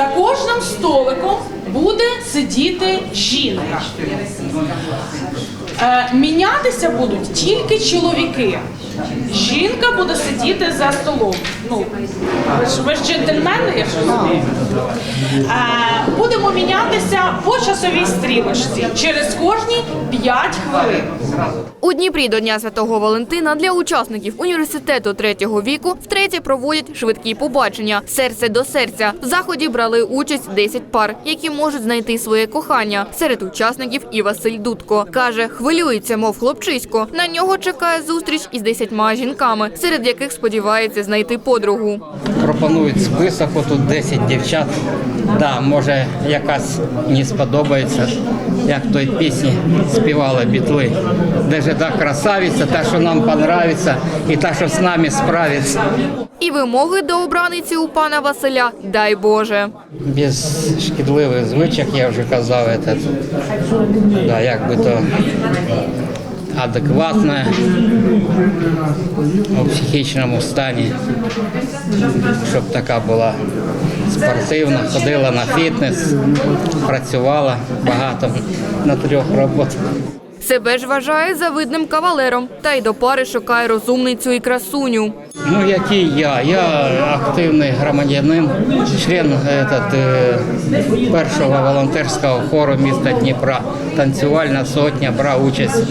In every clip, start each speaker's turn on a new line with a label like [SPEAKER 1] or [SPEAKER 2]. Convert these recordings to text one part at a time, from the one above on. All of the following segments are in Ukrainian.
[SPEAKER 1] За кожним столиком буде сидіти жінка. Е, мінятися будуть тільки чоловіки. Жінка буде сидіти за столом. Ну, ви ж, ви ж я розумію. Будемо мінятися по часовій стрілочці через кожні 5 хвилин.
[SPEAKER 2] У Дніпрі до Дня Святого Валентина для учасників університету третього віку втретє проводять швидкі побачення серце до серця. В заході брали участь 10 пар, які можуть знайти своє кохання. Серед учасників і Василь Дудко каже, хвилюється, мов хлопчисько. На нього чекає зустріч із 10 жінками, серед яких сподівається знайти подругу.
[SPEAKER 3] пропонують список, отут 10 дівчат. Да, може якась не сподобається, як в той пісні співали бітли. Де ж та красавиця, та, що нам понравиться, і та, що з нами справиться.
[SPEAKER 2] І вимоги до обраниці у пана Василя дай Боже.
[SPEAKER 3] Без шкідливих звичок, я вже казав, этот, да, як би то адекватна у психічному стані, щоб така була спортивна, ходила на фітнес, працювала багато на трьох роботах.
[SPEAKER 2] Себе ж вважає завидним кавалером, та й до пари шукає розумницю і красуню.
[SPEAKER 3] Ну, який я? Я активний громадянин, член этот, е, першого волонтерського хору міста Дніпра. Танцювальна сотня, брав участь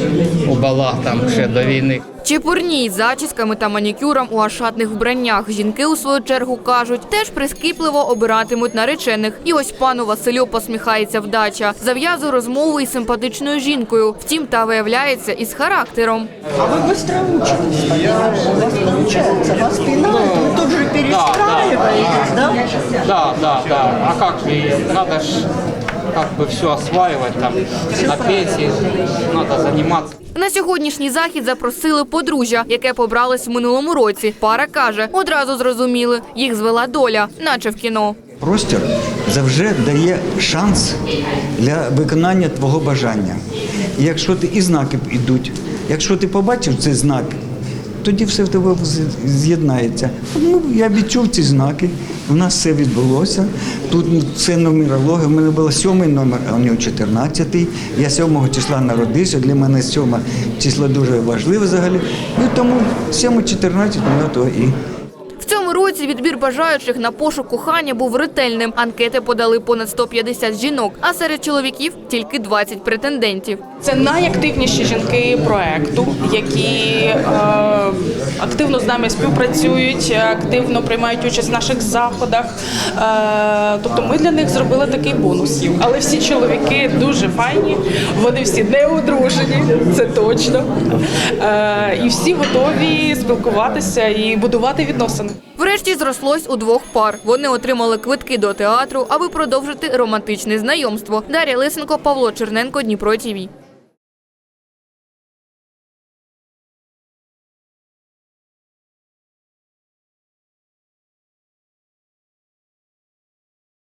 [SPEAKER 3] у балах там ще до війни.
[SPEAKER 2] Чепурні із зачісками та манікюром у ашатних вбраннях. Жінки у свою чергу кажуть, теж прискіпливо обиратимуть наречених. І ось пану Василю посміхається вдача. Зав'язує розмову із симпатичною жінкою. Втім, та виявляється із характером.
[SPEAKER 4] А вы быстро учитесь, понимаешь? У вас получается, вас пинают, вы тут же перестраиваетесь, да?
[SPEAKER 3] Да, да, да. А как же, надо ж как бы все осваивать там на пенсии, надо заниматься.
[SPEAKER 2] На сьогоднішній захід запросили подружжя, яке побралось в минулому році. Пара каже, одразу зрозуміли, їх звела доля, наче в кіно.
[SPEAKER 5] Простір завжди дає шанс для виконання твого бажання. І якщо ти і знаки йдуть, якщо ти побачив цей знак, тоді все в тебе з'єднається. Ну, я відчув ці знаки, у нас все відбулося. Тут це нумерологія. У мене був сьомий номер, а у нього 14. Я 7 числа народився. Для мене сьоме число дуже важливе взагалі. Ну тому 7-14 на то і.
[SPEAKER 2] Році відбір бажаючих на пошук кохання був ретельним. Анкети подали понад 150 жінок, а серед чоловіків тільки 20 претендентів.
[SPEAKER 1] Це найактивніші жінки проекту, які е, активно з нами співпрацюють, активно приймають участь в наших заходах. Е, тобто ми для них зробили такий бонус. Але всі чоловіки дуже файні, вони всі не одружені, це точно. Е, і всі готові спілкуватися і будувати відносини.
[SPEAKER 2] Врешті зрослось у двох пар. Вони отримали квитки до театру, аби продовжити романтичне знайомство. Дар'я Лисенко, Павло Черненко, Дніпро ТІВІ.